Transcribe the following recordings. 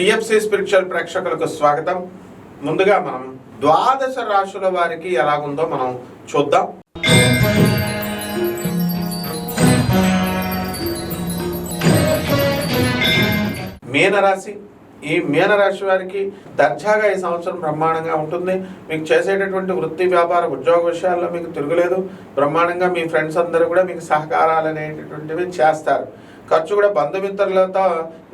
TFC spiritual ప్రేక్షకులకు స్వాగతం. ముందుగా మనం ద్వాదశ రాశుల వారికి ఎలాగుందో మనం చూద్దాం. మీనరాశి ఈ మీనరాశి వారికి దర్జాగా ఈ సంవత్సరం బ్రహ్మాండంగా ఉంటుంది. మీకు చేసేటటువంటి వృత్తి వ్యాపార ఉద్యోగ విషయాల్లో మీకు తిరుగులేదు. బ్రహ్మాండంగా మీ ఫ్రెండ్స్ అందరూ కూడా మీకు సహకారాలు అనేటటువంటివి చేస్తారు. ఖర్చు కూడా బంధుమిత్రులతో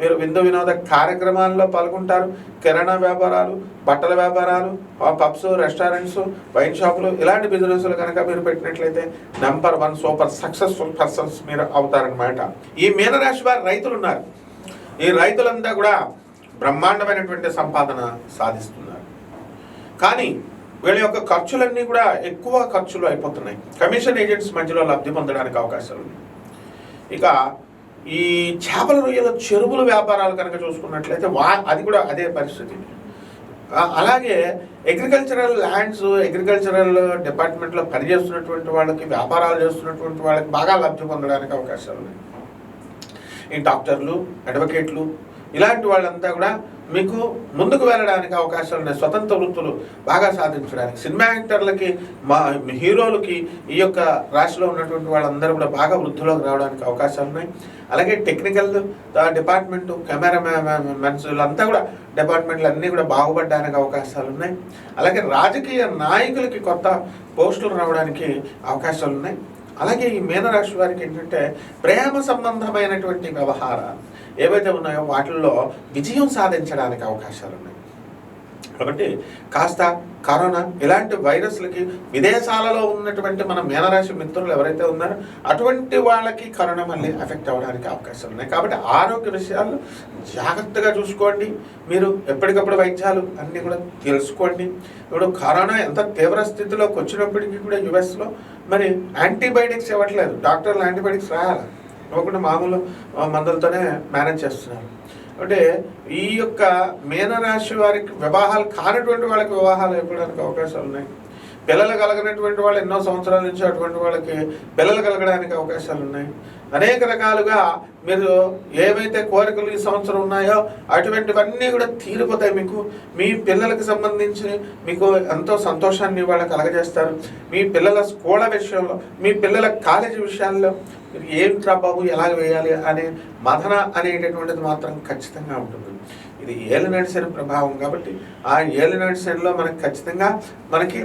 మీరు విందు వినోద కార్యక్రమాల్లో పాల్గొంటారు. కిరాణా వ్యాపారాలు బట్టల వ్యాపారాలు ఆ పబ్స్ రెస్టారెంట్స్ వైన్ షాపులు ఇలాంటి బిజినెస్లు కనుక మీరు పెట్టినట్లయితే number one super successful persons మీరు అవుతారనమాట ఈ మీనరాశి వారి రైతులు ఉన్నారు ఈ రైతులంతా కూడా బ్రహ్మాండమైనటువంటి సంపాదన సాధిస్తున్నారు. కానీ వీళ్ళ యొక్క ఖర్చులన్నీ కూడా ఎక్కువ ఖర్చులు అయిపోతున్నాయి. కమిషన్ ఏజెంట్స్ మధ్యలో లబ్ధి పొందడానికి అవకాశాలు ఉన్నాయి. ఇక ఈ చేపల రొయ్యల చెరువుల వ్యాపారాలు కనుక చూసుకున్నట్లయితే వా అది కూడా అదే పరిస్థితి. అలాగే అగ్రికల్చరల్ ల్యాండ్స్ అగ్రికల్చరల్ డిపార్ట్మెంట్లో పనిచేస్తున్నటువంటి వాళ్ళకి వ్యాపారాలు చేస్తున్నటువంటి వాళ్ళకి బాగా లబ్ధి పొందడానికి అవకాశాలు ఉన్నాయి. ఈ డాక్టర్లు అడ్వకేట్లు ఇలాంటి వాళ్ళంతా కూడా మీకు ముందుకు వెళ్ళడానికి అవకాశాలు ఉన్నాయి. స్వతంత్ర వృత్తులు బాగా సాధించడానికి. సినిమా యాక్టర్లకి మా హీరోలకి ఈ యొక్క రాశిలో ఉన్నటువంటి వాళ్ళందరూ కూడా బాగా వృద్ధిలోకి రావడానికి అవకాశాలు ఉన్నాయి. అలాగే టెక్నికల్ డిపార్ట్మెంట్ కెమెరా మెన్స్ కూడా డిపార్ట్మెంట్లు అన్నీ కూడా బాగుపడడానికి అవకాశాలు ఉన్నాయి. అలాగే రాజకీయ నాయకులకి కొత్త పోస్టులు రావడానికి అవకాశాలు ఉన్నాయి. అలాగే ఈ మీనరాశి వారికి ఏంటంటే ప్రేమ సంబంధమైనటువంటి వ్యవహారాలు ఏవైతే ఉన్నాయో వాటిల్లో విజయం సాధించడానికి అవకాశాలు ఉన్నాయి కాబట్టి కాస్త కరోనా ఇలాంటి వైరస్లకి విదేశాలలో ఉన్నటువంటి మన మీనరాశి మిత్రులు ఎవరైతే ఉన్నారో అటువంటి వాళ్ళకి కరోనా మళ్ళీ ఎఫెక్ట్ అవ్వడానికి అవకాశాలు ఉన్నాయి. కాబట్టి ఆరోగ్య విషయాలు జాగ్రత్తగా చూసుకోండి. మీరు ఎప్పటికప్పుడు వైద్యాలు అన్నీ కూడా తెలుసుకోండి. ఇప్పుడు కరోనా ఎంత తీవ్ర స్థితిలోకి వచ్చినప్పటికీ కూడా యుఎస్లో మరి యాంటీబయాటిక్స్ ఇవ్వట్లేదు. డాక్టర్లు యాంటీబయాటిక్స్ రాయాలి? ఇవ్వకుండా మామూలు మందులతోనే మేనేజ్ చేస్తున్నారు. అంటే ఈ యొక్క మీనరాశి వారికి వివాహాలు కానటువంటి వాళ్ళకి వివాహాలు అయిపోవడానికి అవకాశాలు ఉన్నాయి. పిల్లలు కలగనటువంటి వాళ్ళు ఎన్నో సంవత్సరాల నుంచి అటువంటి వాళ్ళకి పిల్లలు కలగడానికి అవకాశాలు ఉన్నాయి. అనేక రకాలుగా మీరు ఏవైతే కోరికలు ఈ సంవత్సరం ఉన్నాయో అటువంటివన్నీ కూడా తీరిపోతాయి మీకు. మీ పిల్లలకు సంబంధించి మీకు ఎంతో సంతోషాన్ని వాళ్ళకి కలగజేస్తారు. మీ పిల్లల స్కూళ్ళ విషయంలో మీ పిల్లల కాలేజీ విషయాల్లో మీరు ఏం బాబు ఎలాగ వేయాలి అనే మదన అనేటటువంటిది మాత్రం ఖచ్చితంగా ఉంటుంది. ఇది ఏలినాటి శని ప్రభావం కాబట్టి ఆ ఏలినాటి శనిలో మనకి ఖచ్చితంగా మనకి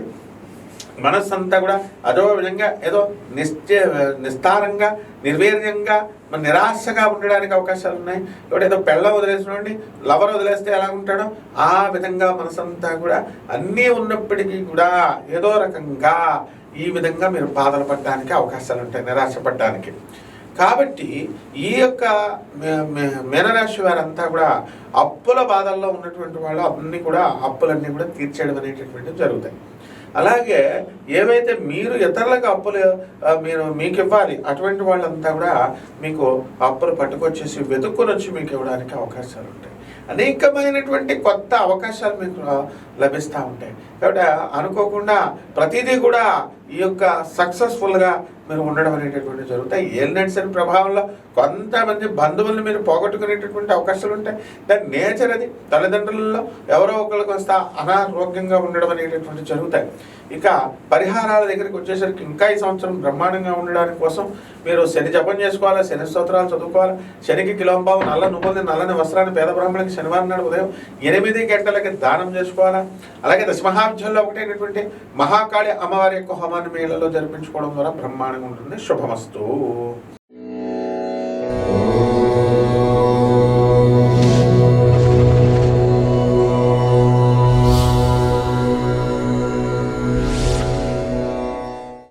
మనస్సు అంతా కూడా అదో విధంగా ఏదో నిశ్చయ నిస్తారంగా నిర్వీర్యంగా మన నిరాశగా ఉండడానికి అవకాశాలు ఉన్నాయి. ఇప్పుడు ఏదో పెళ్ళ వదిలేసినండి లవర్ వదిలేస్తే ఎలా ఉంటాడో ఆ విధంగా మనసంతా కూడా అన్నీ ఉన్నప్పటికీ కూడా ఏదో రకంగా ఈ విధంగా మీరు బాధలు పడడానికి అవకాశాలు ఉంటాయి నిరాశ పడ్డానికి కాబట్టి ఈ యొక్క మీనరాశి వారంతా కూడా అప్పుల బాధల్లో ఉన్నటువంటి వాళ్ళు అన్నీ కూడా అప్పులన్నీ కూడా తీర్చేయడం అనేటటువంటివి జరుగుతాయి. అలాగే ఏవైతే మీరు ఇతరులకు అప్పులు మీరు మీకు ఇవ్వాలి అటువంటి వాళ్ళంతా కూడా మీకు అప్పులు పట్టుకొచ్చేసి వెతుక్కొని వచ్చి మీకు ఇవ్వడానికి అవకాశాలు ఉంటాయి. అనేకమైనటువంటి కొత్త అవకాశాలు మీకు లభిస్తూ ఉంటాయి. కాబట్టి అనుకోకుండా ప్రతిదీ కూడా ఈ యొక్క సక్సెస్ఫుల్గా మీరు ఉండడం అనేటటువంటి జరుగుతాయి. ఏలినట్స్ అని ప్రభావంలో. కొంతమంది బంధువులను మీరు పోగొట్టుకునేటటువంటి అవకాశాలు ఉంటాయి. దాని నేచర్ అది. తల్లిదండ్రులలో ఎవరో ఒకరికి వస్తా అనారోగ్యంగా ఉండడం అనేటటువంటి జరుగుతాయి. ఇక పరిహారాల దగ్గరికి వచ్చేసరికి ఇంకా ఈ సంవత్సరం బ్రహ్మాండంగా ఉండడానికి కోసం మీరు శని జపం చేసుకోవాలి శని స్తోత్రాలు చదువుకోవాలి. శనికి కిలోంబావు నల్ల నువ్వుల్ని నల్లని వస్త్రాన్ని పేద బ్రాహ్మణులకి శనివారం నాడు ఉదయం ఎనిమిది గంటలకి దానం చేసుకోవాలా? అలాగే దశమహాబ్జంలో ఒకటైనటువంటి మహాకాళి అమ్మవారి యొక్క హోమాన్ని మేళలో జరిపించుకోవడం ద్వారా బ్రహ్మాండంగా ఉంటుంది. శుభమస్తు.